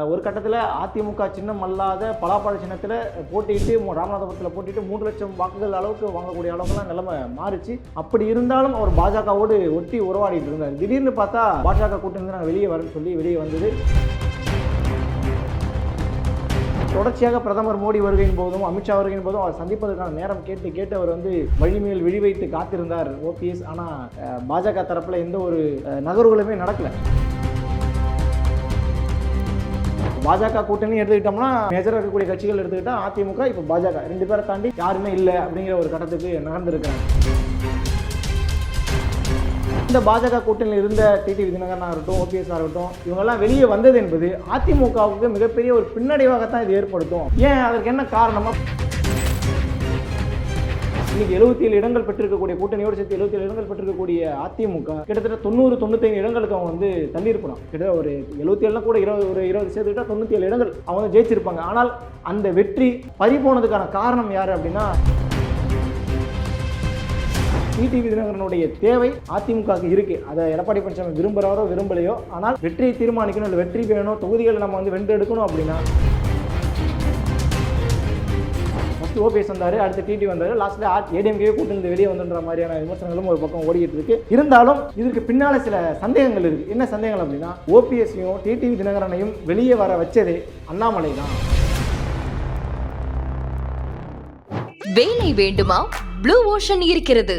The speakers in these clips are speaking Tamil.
ஒரு கட்டத்தில் அதிமுக சின்னம் அல்லாத பலாப்பழ சின்னத்தில் போட்டியிட்டு ராமநாதபுரத்தில் போட்டிட்டு மூன்று லட்சம் வாக்குகள் அளவுக்கு வாங்கக்கூடிய அளவுக்குலாம் நிலைமை மாறிச்சு. அப்படி இருந்தாலும் அவர் பாஜகவோடு ஒட்டி உறவாடிட்டு இருந்தார். திடீர்னு பார்த்தா பாஜக கூட்டணி நாங்கள் வெளியே வரேன்னு சொல்லி வெளியே வந்தது. தொடர்ச்சியாக பிரதமர் மோடி வருகையின் போதும் அமித்ஷா வருகையின் போதும் அவர் சந்திப்பதற்கான நேரம் கேட்டு கேட்டு அவர் வந்து வழிமேல் விழி வைத்து காத்திருந்தார் ஓபிஎஸ். ஆனால் பாஜக தரப்பில் எந்த ஒரு நகர்வுகளுமே நடக்கலை. பாஜக கூட்டணி எடுத்துக்கிட்டோம்னா மேஜராக இருக்கக்கூடிய கட்சிகள் எடுத்துக்கிட்டா அதிமுக இப்போ பாஜக. ரெண்டு பேரை தாண்டி யாருமே இல்லை அப்படிங்கிற ஒரு கட்டத்துக்கு நகர்ந்திருக்காங்க. இந்த பாஜக கூட்டணியில் இருந்த டிடிவி தினகரனாக இருக்கட்டும் ஓபிஎஸ் இருக்கட்டும் இவங்கெல்லாம் வெளியே வந்தது என்பது அதிமுகவுக்கு மிகப்பெரிய ஒரு பின்னடைவாகத்தான் இது ஏற்படுத்தும். ஏன் அதற்கு என்ன காரணமாக இன்னைக்கு எழுபத்தி ஏழு இடங்கள் பெற்றிருக்கக்கூடிய கூட்டணியோடு சேர்த்து எழுபத்தி ஏழு இடங்கள் பெற்றிருக்கக்கூடிய அதிமுக கிட்டத்தட்ட தொண்ணூறு தொண்ணூத்தைந்து இடங்களுக்கு அவங்க வந்து தள்ளியிருக்கணும் கிட்டத்தட்ட ஒரு எழுபத்தி ஏழுல கூட இருபது ஒரு இருபது சேர்த்துக்கிட்டா தொண்ணூற்றி ஏழு இடங்கள் அவங்க வந்து ஜெயிச்சிருப்பாங்க. ஆனால் அந்த வெற்றி பறிபோனதுக்கான காரணம் யார் அப்படின்னா டிடிவி தினகரனுடைய தேவை அதிமுகவுக்கு இருக்கு. அதை எடப்பாடி பழனிசாமி விரும்புகிறாரோ விரும்பலையோ ஆனால் வெற்றியை தீர்மானிக்கணும் இல்லை வெற்றி வேணும் தொகுதிகளை நம்ம வந்து வென்றெடுக்கணும் அப்படின்னா ஃபஸ்ட்டு ஓபிஎஸ் வந்தார் அடுத்து டிடி வந்தார். லாஸ்ட்டில் ஏடிஎம்கே கூட்டிருந்து வெளியே வந்துன்ற மாதிரியான விமர்சனங்களும் ஒரு பக்கம் ஓடிக்கிட்டு இருக்கு. இருந்தாலும் இதற்கு பின்னால் சில சந்தேகங்கள் இருக்கு. என்ன சந்தேகங்கள் அப்படின்னா ஓபிஎஸ்ஸையும் டிடிவி தினகரனையும் வெளியே வர வச்சதே அண்ணாமலை தான். வேலை வேண்டுமா? ப்ளூ ஓஷன் இருக்கிறது.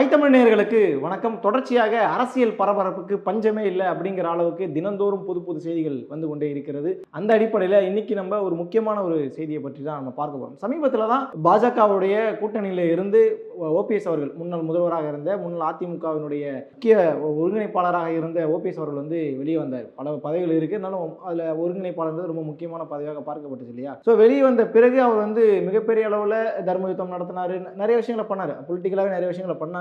ஐத்தமிழ்நேர்களுக்கு வணக்கம். தொடர்ச்சியாக அரசியல் பரபரப்புக்கு பஞ்சமே இல்லை அப்படிங்கிற அளவுக்கு தினந்தோறும் புது புது செய்திகள் வந்து கொண்டே இருக்கிறது. அந்த அடிப்படையில் இன்னைக்கு நம்ம ஒரு முக்கியமான ஒரு செய்தியை பற்றி தான் நம்ம பார்க்க போகிறோம் சமீபத்தில் தான் பாஜகவுடைய கூட்டணியில் இருந்து ஓபிஎஸ் அவர்கள் முன்னாள் முதல்வராக இருந்த முன்னாள் அதிமுகவினுடைய முக்கிய ஒருங்கிணைப்பாளராக இருந்த ஓபிஎஸ் அவர்கள் வந்து வெளியே வந்தார். பல பதவிகள் இருக்கு. இருந்தாலும் அதில் ஒருங்கிணைப்பாளர் ரொம்ப முக்கியமான பதவியாக பார்க்கப்பட்டுச்சு இல்லையா? ஸோ வெளியே வந்த பிறகு அவர் வந்து மிகப்பெரிய அளவில் தர்ம யுத்தம் நிறைய விஷயங்களை பண்ணார். பொலிட்டிக்கலாகவே நிறைய விஷயங்களை பண்ணார்.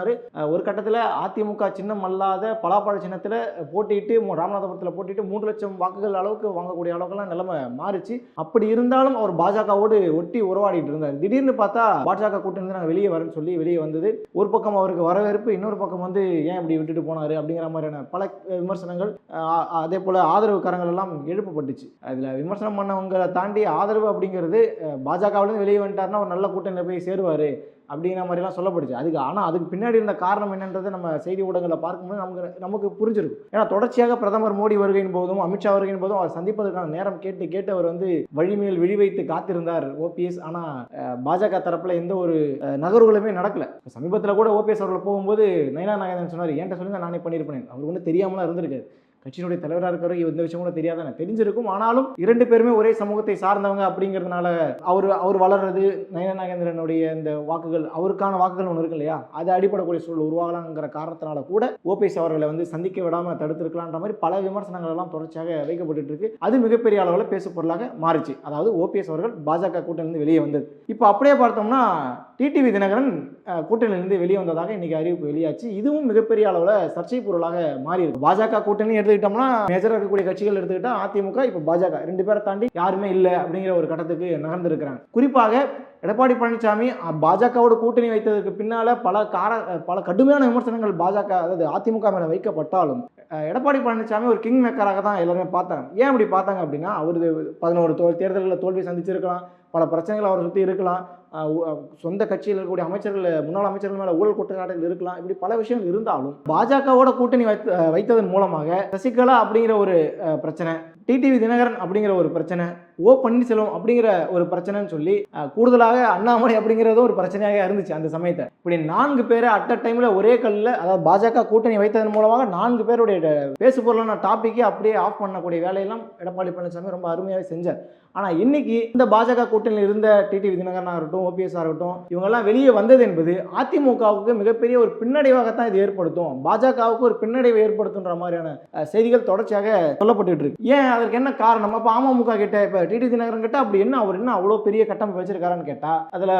ஒரு கட்டத்தில் அதிமுக சின்னம் அல்லாத பலாப்பழ சின்னத்தில் போட்டிட்டு ராமநாதபுரத்தில் போட்டிட்டு மூன்று லட்சம் வாக்குகள் அளவுக்கு வாங்கக்கூடிய அளவுக்குலாம் நிலைமை மாறிச்சு. அப்படி இருந்தாலும் அவர் பாஜகவோடு ஒட்டி உறவாடிட்டு இருந்தார். திடீர்னு பார்த்தா பாஜக கூட்டணி நாங்கள் வெளியே வரேன்னு சொல்லி வெளியே வந்தது. ஒரு பக்கம் அவருக்கு வரவேற்பு இன்னொரு பக்கம் வந்து ஏன் இப்படி விட்டுட்டு போனாரு அப்படிங்கிற மாதிரியான பல விமர்சனங்கள் அதே போல் ஆதரவுக்காரங்கள் எல்லாம் எழுப்பப்பட்டுச்சு. அதில் விமர்சனம் பண்ணவங்களை தாண்டி ஆதரவு அப்படிங்கிறது பாஜகவிலேருந்து வெளியே வந்துட்டார்னா ஒரு நல்ல கூட்டணியில் போய் சேருவார். அப்படிங்கிற மாதிரிலாம் சொல்லப்படுச்சு. அதுக்கு ஆனால் அதுக்கு பின்னாடி இருந்த காரணம் என்னன்றதை நம்ம செய்தி ஊடகங்களில் பார்க்கும்போது நமக்கு நமக்கு புரிஞ்சிருக்கும். ஏன்னா தொடர்ச்சியாக பிரதமர் மோடி வருகையின் போதும் அமித்ஷா வருகையின் போதும் அவர் சந்திப்பதற்கான நேரம் கேட்டு கேட்டு அவர் வந்து வழிமேல் விழி வைத்து காத்திருந்தார் ஓபிஎஸ் ஆனால் பாஜக தரப்பில் எந்த ஒரு நகர்வுகளுமே நடக்கல. சமீபத்தில் கூட ஓபிஎஸ் அவர்கள் போகும்போது நயனா நாகேந்திரன் சொன்னார் என்கிட்ட நான் நானே பண்ணியிருப்பேன். அவருக்கு ஒன்றும் தெரியாமலாம் இருந்திருக்காரு கட்சியினுடைய தலைவராக இருக்கிறவங்க இந்த விஷயம் கூட தெரியாதானே? தெரிஞ்சிருக்கும். ஆனாலும் இரண்டு பேருமே ஒரே சமூகத்தை சார்ந்தவங்க அப்படிங்கிறதுனால அவர் அவர் வளர்றது நயன நாகேந்திரனுடைய இந்த வாக்குகள் அவருக்கான வாக்குகள் ஒன்று இருக்கு இல்லையா? அது அடிப்படக்கூடிய சூழல் உருவாகலாங்கிற காரணத்தினால கூட ஓபிஎஸ் அவர்களை வந்து சந்திக்க விடாம தடுத்திருக்கலான்ற மாதிரி பல விமர்சனங்கள் எல்லாம் தொடர்ச்சியாக வைக்கப்பட்டு இருக்கு. அது மிகப்பெரிய அளவில் பேசு பொருளாக மாறிச்சு. அதாவது ஓபிஎஸ் அவர்கள் பாஜக கூட்டணியிலிருந்து வெளியே வந்தது. இப்போ அப்படியே பார்த்தோம்னா டிடிவி தினகரன் கூட்டணியிலிருந்து வெளியே வந்ததாக இன்னைக்கு அறிவிப்பு வெளியாச்சு. இதுவும் மிகப்பெரிய அளவில் சர்ச்சை பொருளாக மாறி இருக்கு பாஜக கூட்டணி எடுத்து எடுத்துக்கிட்டோம்னா மேஜராக இருக்கக்கூடிய கட்சிகள் எடுத்துக்கிட்டா அதிமுக இப்போ பாஜக. ரெண்டு பேரை தாண்டி யாருமே இல்லை அப்படிங்கிற ஒரு கட்டத்துக்கு நகர்ந்திருக்கிறாங்க. குறிப்பாக எடப்பாடி பழனிசாமி பாஜகவோட கூட்டணி வைத்ததற்கு பின்னால பல கார பல கடுமையான விமர்சனங்கள் பாஜக அதாவது அதிமுக மேல வைக்கப்பட்டாலும் எடப்பாடி பழனிசாமி ஒரு கிங் மேக்கராக தான் எல்லாருமே பார்த்தாங்க. ஏன் அப்படி பார்த்தாங்க அப்படின்னா அவர் பதினோரு தோ தேர்தல்களில் தோல்வி சந்திச்சிருக்கலாம் பல பிரச்சனைகள் அவரை சுற்றி இருக்கலாம் சொந்த கட்சியில் இருக்கக்கூடிய அமைச்சர்கள் முன்னாள் அமைச்சர்கள் மேலே ஊழல் குற்றச்சாட்டுகள் இருக்கலாம். இப்படி பல விஷயங்கள் இருந்தாலும் பாஜகவோட கூட்டணி வைத்ததன் மூலமாக சசிகலா அப்படிங்கிற ஒரு பிரச்சனை டிடிவி தினகரன் அப்படிங்கிற ஒரு பிரச்சனை ஓ பன்னீர்செல்வம் அப்படிங்கிற ஒரு பிரச்சனைன்னு சொல்லி கூடுதலாக அண்ணாமலை அப்படிங்கிறதும் ஒரு பிரச்சனையாக இருந்துச்சு அந்த சமயத்தை. இப்படி நான்கு பேரை அட் அ டைமில் ஒரே கல்லில் அதாவது பாஜக கூட்டணி வைத்ததன் மூலமாக நான்கு பேருடைய பேசு பொருளான டாப்பிக்கே அப்படியே ஆஃப் பண்ணக்கூடிய வேலையெல்லாம் எடப்பாடி பழனிசாமி ரொம்ப அருமையாகவே செஞ்சார். ஆனால் இன்னைக்கு இந்த பாஜக கூட்டணியில் இருந்த டிடிவி தினகரனாக இருக்கட்டும் ஓபிஎஸ் இருக்கட்டும் இவங்கெல்லாம் வெளியே வந்தது என்பது அதிமுகவுக்கு மிகப்பெரிய ஒரு பின்னடைவாகத்தான் இது ஏற்படுத்தும். பாஜகவுக்கு ஒரு பின்னடைவை ஏற்படுத்துன்ற மாதிரியான செய்திகள் தொடர்ச்சியாக சொல்லப்பட்டு இருக்கு. ஏன் அதற்கு என்ன காரணம்? அப்போ அமமுக கிட்ட இப்போ டிடி தினகரன் கிட்ட அப்படி என்ன அவர் என்ன அவ்வளோ பெரிய கட்டமைப்பு வச்சிருக்காருன்னு கேட்டால் அதில்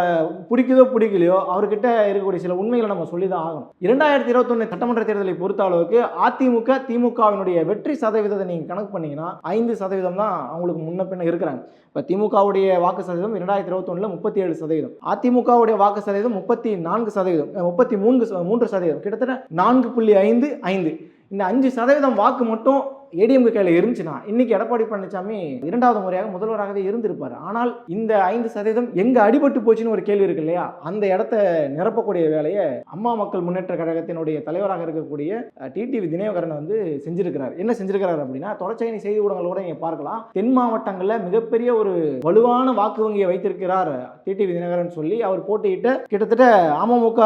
பிடிக்குதோ பிடிக்கலையோ அவர்கிட்ட இருக்கக்கூடிய சில உண்மைகளை நம்ம சொல்லி தான் ஆகணும். இரண்டாயிரத்தி இருபத்தொன்னு சட்டமன்ற தேர்தலை பொறுத்த அளவுக்கு அதிமுக திமுகவினுடைய வெற்றி சதவீதத்தை நீங்கள் கணக்கு பண்ணீங்கன்னா ஐந்து சதவீதம் தான் அவங்களுக்கு முன்ன பின்ன இருக்கிறாங்க. இப்போ திமுகவுடைய வாக்கு சதவீதம் இரண்டாயிரத்தி இருபத்தொன்னில் முப்பத்தி ஏழு சதவீதம். அதிமுகவுடைய வாக்கு சதவீதம் முப்பத்தி நான்கு சதவீதம் முப்பத்தி மூன்று ச- மூன்று சதவீதம். கிட்டத்தட்ட நான்கு புள்ளி ஐந்து ஐந்து. இந்த அஞ்சு சதவீதம் வாக்கு மட்டும் ஏடிஎம்கே கையில் இருந்துச்சுன்னா இன்னைக்கு எடப்பாடி பழனிசாமி இரண்டாவது முறையாக முதல்வராகவே இருந்திருப்பார். ஆனால் இந்த ஐந்து சதவீதம் எங்க அடிபட்டு போச்சுன்னு ஒரு கேள்வி இருக்கு இல்லையா? அந்த இடத்த நிரப்பக்கூடிய வேலையை அம்மா மக்கள் முன்னேற்ற கழகத்தினுடைய தலைவராக இருக்கக்கூடிய டிடிவி தினகரன் வந்து செஞ்சிருக்கிறார். என்ன செஞ்சிருக்கிறார் அப்படின்னா தொடர்ச்சியாக செய்தி ஊடகங்களோட நீங்க பார்க்கலாம். தென் மாவட்டங்களில் மிகப்பெரிய ஒரு வலுவான வாக்கு வங்கியை வைத்திருக்கிறார் டிடிவி தினகரன் சொல்லி அவர் போட்டியிட்ட கிட்டத்தட்ட அமமுக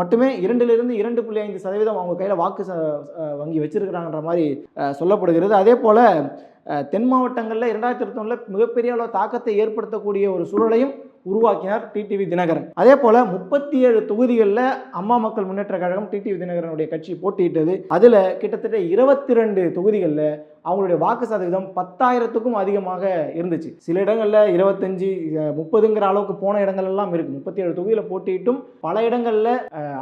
மட்டுமே இரண்டிலிருந்து இரண்டு புள்ளி ஐந்து சதவீதம் அவங்க கையில் வாக்கு வங்கி வச்சிருக்கிறாங்கன்ற மாதிரி சொல்ல சொல்லப்படுகிறது அதே போல தென் மாவட்டங்களில் இரண்டாயிரத்தி இருபத்தொன்னில் மிகப்பெரிய அளவு தாக்கத்தை ஏற்படுத்தக்கூடிய ஒரு சூழலையும் உருவாக்கினார் டிடிவி தினகரன். அதே போல முப்பத்தி ஏழு தொகுதிகளில் அம்மா மக்கள் முன்னேற்ற கழகம் டிடிவி தினகரனுடைய கட்சி போட்டியிட்டது. அதில் கிட்டத்தட்ட இருபத்தி ரெண்டு தொகுதிகளில் அவங்களுடைய வாக்கு சதவீதம் பத்தாயிரத்துக்கும் அதிகமாக இருந்துச்சு. சில இடங்களில் இருபத்தஞ்சு முப்பதுங்கிற அளவுக்கு போன இடங்கள் எல்லாம் இருக்கு. முப்பத்தி ஏழு தொகுதியில் போட்டியிட்டும் பல இடங்களில்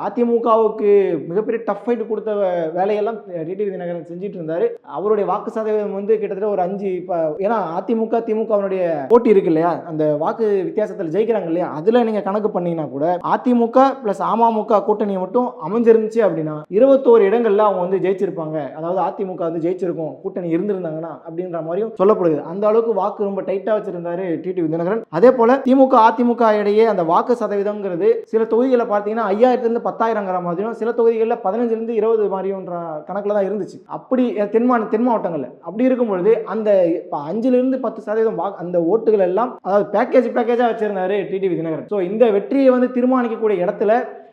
அதிமுகவுக்கு மிகப்பெரிய டஃப் ஃபைட் கொடுத்த வேலையெல்லாம் டிடிவி தினகரன் செஞ்சுட்டு இருந்தாரு. அவருடைய வாக்கு சதவீதம் வந்து கிட்டத்தட்ட ஒரு ஒரு அஞ்சு இப்போ ஏன்னா அதிமுக திமுகவினுடைய போட்டி இருக்கு இல்லையா? அந்த வாக்கு வித்தியாசத்தில் ஜெயிக்கிறாங்க இல்லையா? அதில் நீங்கள் கணக்கு பண்ணீங்கன்னா கூட அதிமுக ப்ளஸ் அமமுக கூட்டணியை மட்டும் அமைஞ்சிருந்துச்சு அப்படின்னா இருபத்தோரு இடங்கள்ல அவங்க வந்து ஜெயிச்சிருப்பாங்க. அதாவது அதிமுக வந்து ஜெயிச்சிருக்கும் கூட்டணி இருந்திருந்தாங்கன்னா அப்படின்ற மாதிரியும் சொல்லப்படுது. அந்த அளவுக்கு வாக்கு ரொம்ப டைட்டாக வச்சிருந்தாரு டி தினகரன் அதே போல திமுக அதிமுக இடையே அந்த வாக்கு சதவீதம்ங்கிறது சில தொகுதிகளை பார்த்தீங்கன்னா ஐயாயிரத்துலேருந்து பத்தாயிரங்கிற மாதிரியும் சில தொகுதிகளில் பதினஞ்சுலேருந்து இருபது மாதிரியும்ன்ற கணக்கில் தான் இருந்துச்சு. அப்படி தென் தென் மாவட்டங்களில். அப்படி இருக்கும் பொழுது அந்த இப்போ அஞ்சுலேருந்து பத்து சதவீதம் வா அந்த ஓட்டுகள் எல்லாம் அதாவது பேக்கேஜ் பேக்கேஜாக வச்சிருந்தாரு டிடிவி தினகரன் ஸோ இந்த வெற்றியை வந்து தீர்மானிக்கக்கூடிய இடத்துல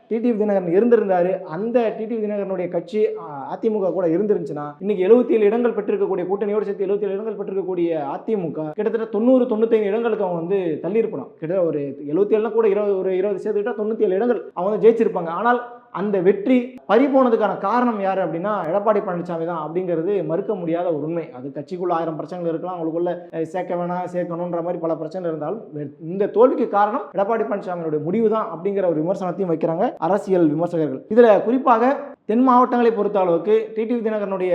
டிடிவி தினகரன் இருந்திருந்தாரு. அந்த டிடிவி தினகரனுடைய கட்சி அதிமுக கூட இருந்துருந்துச்சுன்னா இன்னைக்கு எழுபத்தி ஏழு இடங்கள் பெற்றிருக்கக்கூடிய கூட்டணியோடு சேர்த்து எழுபத்தி ஏழு இடங்கள் பெற்றிருக்கக்கூடிய அதிமுக கிட்டத்தட்ட தொண்ணூறு தொண்ணூத்தைந்து இடங்களுக்கு அவங்க வந்து தள்ளி இருக்கலாம் கிட்டத்தட்ட ஒரு எழுபத்தி ஏழுனா கூட இருபது ஒரு இருபது சேர்த்துக்கிட்டா தொண்ணூற்றி ஏழு இடங்கள் அவங்க வந்து ஜெயிச்சிருப்பாங்க. ஆனால் அந்த வெற்றி பறி போனதுக்கான காரணம் யார் அப்படின்னா எடப்பாடி பழனிசாமி தான் அப்படிங்கிறது மறுக்க முடியாத ஒரு உண்மை. அது கட்சிக்குள்ள ஆயிரம் பிரச்சனைகள் இருக்கலாம் அவங்களுக்குள்ள சேர்க்க வேணாம் சேர்க்கணுன்ற மாதிரி பல பிரச்சனை இருந்தாலும் இந்த தோல்விக்கு காரணம் எடப்பாடி பழனிசாமியோட முடிவு தான் அப்படிங்கிற ஒரு விமர்சனத்தையும் வைக்கிறாங்க அரசியல் விமர்சகர்கள். இதில் குறிப்பாக தென் மாவட்டங்களை பொறுத்த அளவுக்கு டிடிவி தினகரனுடைய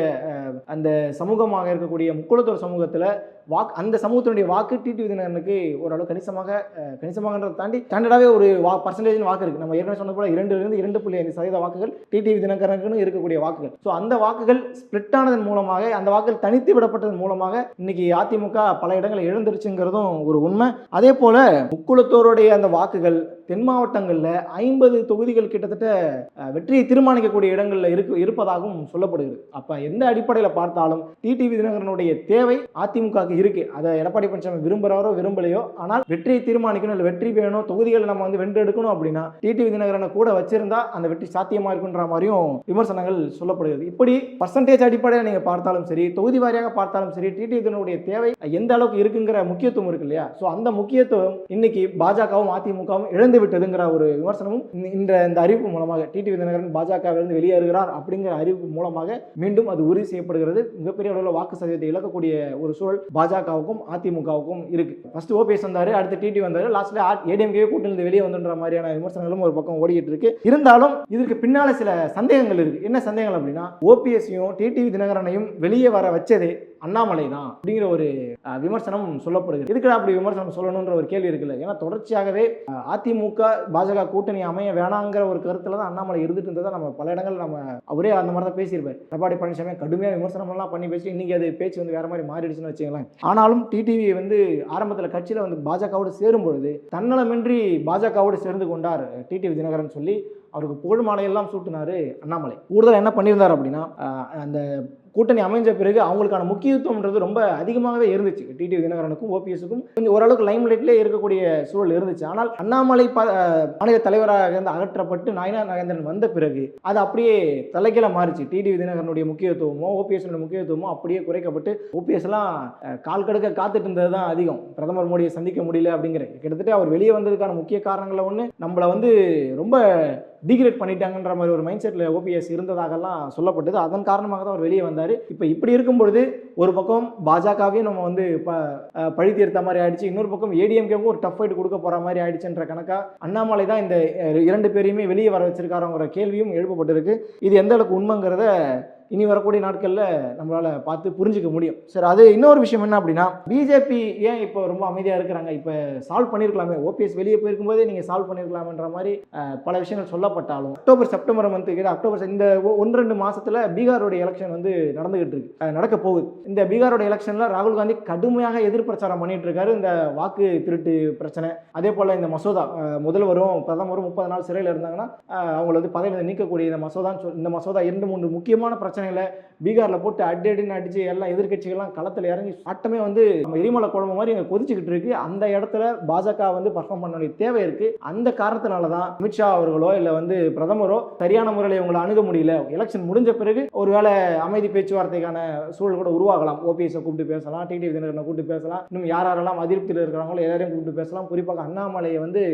அந்த சமூகமாக இருக்கக்கூடிய முக்குளத்தூர் சமூகத்தில் வாக்கு அந்த சமூகத்தினுடைய வாக்கு டிடிவி தினகரனுக்கு ஓரளவு கணிசமாக கணிசமாகன்றதை தாண்டி ஸ்டாண்டர்டாகவே ஒரு வா பர்சன்டேஜ் வாக்கு இருக்குது நம்ம ஏற்கனவே சொன்ன போல இரண்டுலேருந்து இரண்டு புள்ளி ஐந்து சதவீத வாக்குகள் டிடி தினகரனுக்குன்னு இருக்கக்கூடிய வாக்குகள். ஸோ அந்த வாக்குகள் ஸ்பிளிட் ஆனதன் மூலமாக அந்த வாக்குகள் தனித்து விடப்பட்டதன் மூலமாக இன்னைக்கு அதிமுக பல இடங்களை இழந்துருச்சுங்கிறதும் ஒரு உண்மை. அதே போல முக்குளத்தோருடைய அந்த வாக்குகள் தென் மாவட்டங்களில் ஐம்பது தொகுதிகள் கிட்டத்தட்ட வெற்றியை தீர்மானிக்கக்கூடிய இடங்களில் இருக்கு இருப்பதாகவும் சொல்லப்படுகிறது. அப்போ எந்த அடிப்படையில் பார்த்தாலும் டிடிவி தினகரனுடைய தேவை அதிமுகவுக்கு இருக்கு. அதை எடப்பாடி பழனிசாமி விரும்புகிறாரோ விரும்பலையோ ஆனால் வெற்றியை தீர்மானிக்கணும் இல்லை வெற்றி வேணும் தொகுதிகளை நம்ம வந்து வென்றெடுக்கணும் அப்படின்னா டிடிவி தினகரனை கூட வச்சிருந்தா அந்த வெற்றி சாத்தியமா இருக்குன்ற மாதிரியும் விமர்சனங்கள் சொல்லப்படுகிறது. இப்படி பர்சன்டேஜ் அடிப்படையில் நீங்க பார்த்தாலும் சரி தொகுதி வாரியாக பார்த்தாலும் சரி டிடிவி தினனுடைய தேவை எந்த அளவுக்கு இருக்குங்கிற முக்கியத்துவம் இருக்கு இல்லையா? ஸோ அந்த முக்கியத்துவம் இன்னைக்கு பாஜகவும் அதிமுகவும் இழந்து விட்டதுங்கிற ஒரு விமர்சனமும் இந்த- இந்த இந்த அறிவிப்பு மூலமாக டிடிவி தினகரன் பாஜகவிலிருந்து வெளியேறுகிறார் அப்படிங்கிற அறிவிப்பு மூலமாக மீண்டும் அது உறுதி செய்யப்படுகிறது. மிகப்பெரிய அளவில் வாக்கு சதவீதத்தை இழக்கக்கூடிய ஒரு சூழல் பாஜகவுக்கும் அதிமுகவுக்கும் இருக்கு. ஃபர்ஸ்ட் ஓபிஎஸ் வந்தாரு அடுத்து டிடி வந்தாரு லாஸ்ட்ல ஏடிஎம்கே கூட்டிலிருந்து வெளியே வந்துன்ற மாதிரியான விமர்சனங்களும் ஒரு பக்கம் ஓடிட்டு இருக்கு. இருந்தாலும் இதற்கு பின்னால சில சந்தேகங்கள் இருக்கு. என்ன சந்தேகங்கள் அப்படின்னா ஓபிஎஸ்ஸையும் டிடிவி தினகரனையும் வெளியே வர வச்சதே அண்ணாமலை தான் அப்படிங்கிற ஒரு விமர்சனம் சொல்லப்படுகிறது இதுக்கு அப்படி விமர்சனம் சொல்லணுன்ற ஒரு கேள்வி இருக்குல்ல. ஏன்னா தொடர்ச்சியாகவே அதிமுக பாஜக கூட்டணி அமைய வேணாங்கிற ஒரு கருத்துல தான் அண்ணாமலை இருந்துட்டு இருந்ததை நம்ம பல இடங்கள் நம்ம அவரே அந்த மாதிரி தான் பேசியிருப்பார். எடப்பாடி பழனிசாமி கடுமையாக விமர்சனம் எல்லாம் பண்ணி பேசி இன்னைக்கு அது பேச்சு வந்து வேற மாதிரி மாறிடுச்சுன்னு வச்சுக்கலாம் ஆனாலும் டிடிவி வந்து ஆரம்பத்தில் கட்சியில் வந்து பாஜகவோடு சேரும் பொழுது தன்னலமின்றி பாஜகவோடு சேர்ந்து கொண்டார் டிடிவி தினகரன் சொல்லி அவருக்கு புகழ் மாலையெல்லாம் சூட்டினாரு அண்ணாமலை. கூடுதல் என்ன பண்ணியிருந்தார் அப்படின்னா அந்த கூட்டணி அமைஞ்ச பிறகு அவங்களுக்கான முக்கியத்துவம்ன்றது ரொம்ப அதிகமாகவே இருந்துச்சு. டிடிவி தினகரனுக்கும் ஓபிஎஸ்க்கும் கொஞ்சம் ஓரளவுக்கு லைம் லைட்லேயே இருக்கக்கூடிய சூழல் இருந்துச்சு. ஆனால் அண்ணாமலை ப மாநில தலைவராக இருந்து அகற்றப்பட்டு நாயனா நாகேந்திரன் வந்த பிறகு அது அப்படியே தலைகீழ மாறிச்சு. டிடிவி தினகரனுடைய முக்கியத்துவமோ ஓபிஎஸ்னுடைய முக்கியத்துவமோ அப்படியே குறைக்கப்பட்டு ஓபிஎஸ் எல்லாம் கால் கடுக்க காத்துட்டு இருந்தது தான் அதிகம். பிரதமர் மோடியை சந்திக்க முடியல அப்படிங்கிற. கிட்டத்தட்ட அவர் வெளியே வந்ததுக்கான முக்கிய காரணங்களில் ஒன்று நம்மளை வந்து ரொம்ப டிகிரேட் பண்ணிட்டாங்கன்ற மாதிரி ஒரு மைண்ட் செட்டில் ஓபிஎஸ் இருந்ததாகலாம் சொல்லப்பட்டது. அதன் காரணமாக தான் அவர் வெளியே வந்தார். இப்போ இப்படி இருக்கும் பொழுது ஒரு பக்கம் பாஜகவையும் நம்ம வந்து ப பழி தீர்த்த மாதிரி ஆயிடுச்சு. இன்னொரு பக்கம் ஏடிஎம்கேவும் ஒரு டஃப் ஃபைட் கொடுக்க போகிற மாதிரி ஆயிடுச்சுன்ற கணக்காக அண்ணாமலை தான் இந்த இரண்டு பேரையுமே வெளியே வர வச்சிருக்காருங்கிற கேள்வியும் எழுப்பப்பட்டிருக்கு. இது எந்த அளவுக்கு உண்மைங்கிறத இனி வரக்கூடிய நாட்களில் நம்மளால் பார்த்து புரிஞ்சுக்க முடியும். சரி அது இன்னொரு விஷயம் என்ன அப்படின்னா பிஜேபி ஏன் இப்போ ரொம்ப அமைதியாக இருக்கிறாங்க? இப்போ சால்வ் பண்ணியிருக்கலாமே ஓபிஎஸ் வெளியே போயிருக்கும்போதே நீங்கள் சால்வ் பண்ணியிருக்கலாம்ன்ற மாதிரி பல விஷயங்கள் சொல்லப்பட்டாலும் அக்டோபர் செப்டம்பர் மந்த்து கிட்ட அக்டோபர் இந்த ஒன்று ரெண்டு மாதத்தில் பீகாரோட எலெக்ஷன் வந்து நடந்துகிட்டு இருக்கு. நடக்க போகுது. இந்த பீகாரோட எலெக்ஷனில் ராகுல் காந்தி கடுமையாக எதிர்பிரச்சாரம் பண்ணிட்டு இருக்காரு. இந்த வாக்கு திருட்டு பிரச்சனை அதே போல் இந்த மசோதா முதல்வரும் பிரதமரும் முப்பது நாள் சிறையில் இருந்தாங்கன்னா அவங்களை அவங்கள வந்து பதவியில் நீக்கக்கூடிய இந்த மசோதான்னு சொல் இந்த மசோதா இரண்டு மூன்று முக்கியமான பிரச்சனை பிரச்சனைகளை பீகாரில் போட்டு அடி அடின்னு அடிச்சு எல்லாம் எதிர்க்கட்சிகள்லாம் களத்தில் இறங்கி ஆட்டமே வந்து நம்ம எரிமலை குழம்பு மாதிரி இங்கே கொதிச்சுக்கிட்டு இருக்கு. அந்த இடத்துல பாஜக வந்து பர்ஃபார்ம் பண்ண வேண்டிய தேவை இருக்கு. அந்த காரணத்தினால தான் அமித்ஷா அவர்களோ இல்லை வந்து பிரதமரோ சரியான முறையில் இவங்களை அணுக முடியல. எலெக்ஷன் முடிஞ்ச பிறகு ஒருவேளை அமைதி பேச்சுவார்த்தைக்கான சூழல் கூட உருவாகலாம். ஓபிஎஸ்ஸை கூப்பிட்டு பேசலாம் டிடிவி தினகரனை கூப்பிட்டு பேசலாம். இன்னும் யார் யாரெல்லாம் அதிருப்தியில் இருக்கிறாங்களோ எல்லாரையும் கூப்பிட்டு பேசலாம். குறிப்பாக அண்ணாமலையை வந்து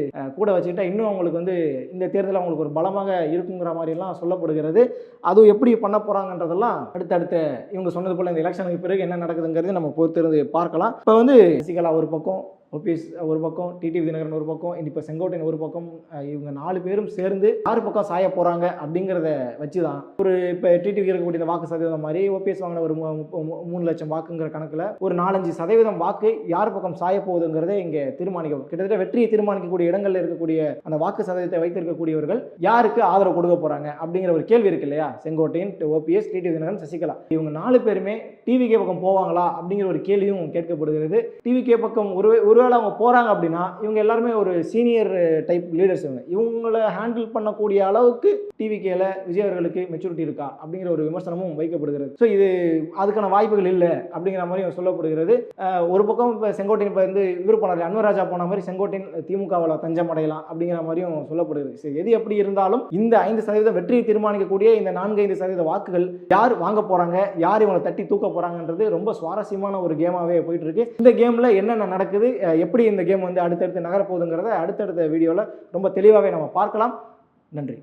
கூட வச்சுக்கிட்டா இன்னும் அவங்களுக்கு வந்து இந்த தேர்தல் அவங்களுக்கு ஒரு பலமாக இருக்குங்கிற மாதிரிலாம் சொல்லப்படுகிறது. அதுவும் எப்படி பண்ண நடக்குதுன்றதெல்லாம் அடுத்தடுத்த இவங்க சொன்னது போல இந்த எலெக்ஷனுக்கு பிறகு என்ன நடக்குதுங்கிறது நம்ம பொறுத்திருந்து பார்க்கலாம். இப்போ வந்து சசிகலா ஒரு பக்கம் ஓபிஎஸ் ஒரு பக்கம் டிடிவி தினகரன் ஒரு பக்கம் இப்போ செங்கோட்டையன் ஒரு பக்கம் இவங்க நாலு பேரும் சேர்ந்து ஆறு பக்கம் சாய போகிறாங்க அப்படிங்கிறத வச்சு தான் ஒரு இப்போ டிடிவி இருக்கக்கூடிய இந்த வாக்கு சதவீதம் மாதிரி ஓபிஎஸ் வாங்கின ஒரு மூணு லட்சம் வாக்குங்கிற கணக்கில் ஒரு நாலஞ்சு சதவீதம் வாக்கு யார் பக்கம் சாய போகுதுங்கிறதை இங்கே தீர்மானிக்கும் கிட்டத்தட்ட வெற்றியை தீர்மானிக்கக்கூடிய இடங்களில் இருக்கக்கூடிய அந்த வாக்கு சதவீதத்தை வைத்திருக்கக்கூடியவர்கள் யாருக்கு ஆதரவு கொடுக்க போகிறாங்க அப்படிங்கிற ஒரு கேள்வி இருக்கு இல்லையா? Sengottaiyan OPS TTV Dhinakaran Sasikala. இவங்க நாலு பேருமே டிவிகே பக்கம் போவாங்களா அப்படிங்கிற ஒரு கேள்வியும் கேட்கப்படுகிறது. டிவிகே பக்கம் ஒரு ஒரு ஒருவேளை அவங்க போகிறாங்க அப்படின்னா இவங்க எல்லாருமே ஒரு சீனியர் டைப் லீடர்ஸ் இவங்க. இவங்களை ஹேண்டில் பண்ணக்கூடிய அளவுக்கு டிவிகேல விஜய் அவர்களுக்கு மெச்சூரிட்டி இருக்கா அப்படிங்கிற ஒரு விமர்சனமும் வைக்கப்படுகிறது. ஸோ இது அதுக்கான வாய்ப்புகள் இல்லை அப்படிங்கிற மாதிரி சொல்லப்படுகிறது. ஒரு பக்கம் இப்போ செங்கோட்டையன் இப்போ வந்து இவர் போனார் அன்வராஜா போன மாதிரி செங்கோட்டையன் திமுகவில் தஞ்சம் அடையலாம் அப்படிங்கிற மாதிரியும் சொல்லப்படுகிறது. சரி எது எப்படி இருந்தாலும் இந்த ஐந்து சதவீதம் வெற்றியை தீர்மானிக்கக்கூடிய இந்த நான்கு ஐந்து சதவீத வாக்குகள் யார் வாங்க போகிறாங்க யார் இவங்களை தட்டி தூக்க போகிறாங்கன்றது ரொம்ப சுவாரஸ்யமான ஒரு கேமாகவே போயிட்டு இருக்கு. இந்த கேமில் என்னென்ன நடக்குது எப்படி இந்த கேம் வந்து அடுத்தடுத்து நகரப்போகுதுங்கிறத அடுத்தடுத்த வீடியோவில் ரொம்ப தெளிவாகவே நம்ம பார்க்கலாம். நன்றி.